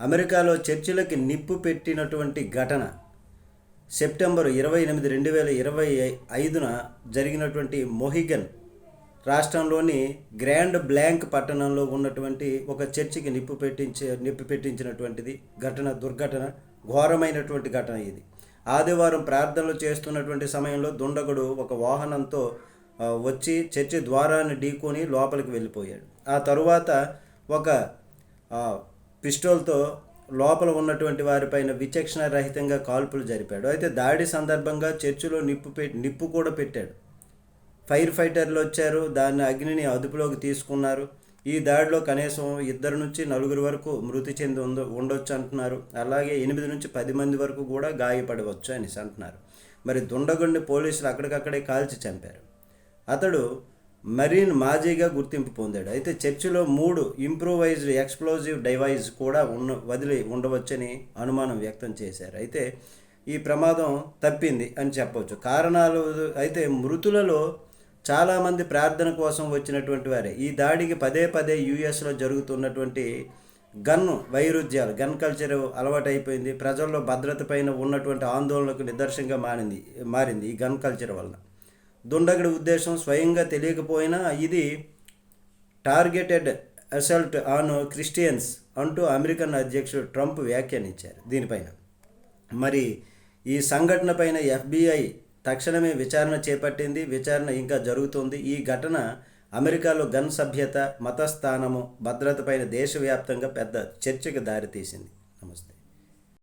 అమెరికాలో చర్చిలకి నిప్పు పెట్టినటువంటి ఘటన సెప్టెంబర్ ఇరవై ఎనిమిది రెండు వేల ఇరవై ఐదున జరిగినటువంటి మొహిగన్ రాష్ట్రంలోని గ్రాండ్ బ్లాంక్ పట్టణంలో ఉన్నటువంటి ఒక చర్చికి నిప్పు పెట్టించే నిప్పు పెట్టించినటువంటిది ఘటన దుర్ఘటన ఘోరమైనటువంటి ఘటన ఇది. ఆదివారం ప్రార్థనలు చేస్తున్నటువంటి సమయంలో దుండగుడు ఒక వాహనంతో వచ్చి చర్చి ద్వారాన్ని ఢీకొని లోపలికి వెళ్ళిపోయాడు. ఆ తరువాత ఒక పిస్టోల్తో లోపల ఉన్నటువంటి వారిపైన విచక్షణ రహితంగా కాల్పులు జరిపాడు. అయితే దాడి సందర్భంగా చర్చిలో నిప్పు పె నిప్పు కూడా పెట్టాడు. ఫైర్ ఫైటర్లు వచ్చారు. దాన్ని అగ్నిని అదుపులోకి తీసుకున్నారు. ఈ దాడిలో కనీసం ఇద్దరు నుంచి నలుగురు వరకు మృతి చెంది ఉంద ఉండొచ్చు అంటున్నారు. అలాగే ఎనిమిది నుంచి పది మంది వరకు కూడా గాయపడవచ్చు అనేసి అంటున్నారు. మరి దుండగుడిని పోలీసులు అక్కడికక్కడే కాల్చి చంపారు. అతడు మరీన్ మాజీగా గుర్తింపు పొందాడు. అయితే చర్చిలో మూడు ఇంప్రూవైజ్డ్ ఎక్స్ప్లోజివ్ డివైజ్ కూడా ఉన్న వదిలి ఉండవచ్చని అనుమానం వ్యక్తం చేశారు. అయితే ఈ ప్రమాదం తప్పింది అని చెప్పవచ్చు కారణాలు అయితే మృతులలో చాలామంది ప్రార్థన కోసం వచ్చినటువంటి వారే. ఈ దాడికి పదే పదే యుఎస్లో జరుగుతున్నటువంటి గన్ వైరుధ్యాలు గన్ కల్చర్ అలవాటైపోయింది. ప్రజల్లో భద్రత పైన ఉన్నటువంటి ఆందోళనకు నిదర్శనంగా మారింది మారింది ఈ గన్ కల్చర్ వలన. దుండగుడి ఉద్దేశం స్వయంగా తెలియకపోయినా ఇది టార్గెటెడ్ అసల్ట్ ఆన్ క్రిస్టియన్స్ అంటూ అమెరికన్ అధ్యక్షుడు ట్రంప్ వ్యాఖ్యానించారు. దీనిపైన మరి ఈ సంఘటన పైన ఎఫ్బిఐ తక్షణమే విచారణ చేపట్టింది విచారణ ఇంకా జరుగుతుంది. ఈ ఘటన అమెరికాలో గన్ సభ్యత మతస్థానము భద్రతపైన దేశవ్యాప్తంగా పెద్ద చర్చకు దారితీసింది. నమస్తే.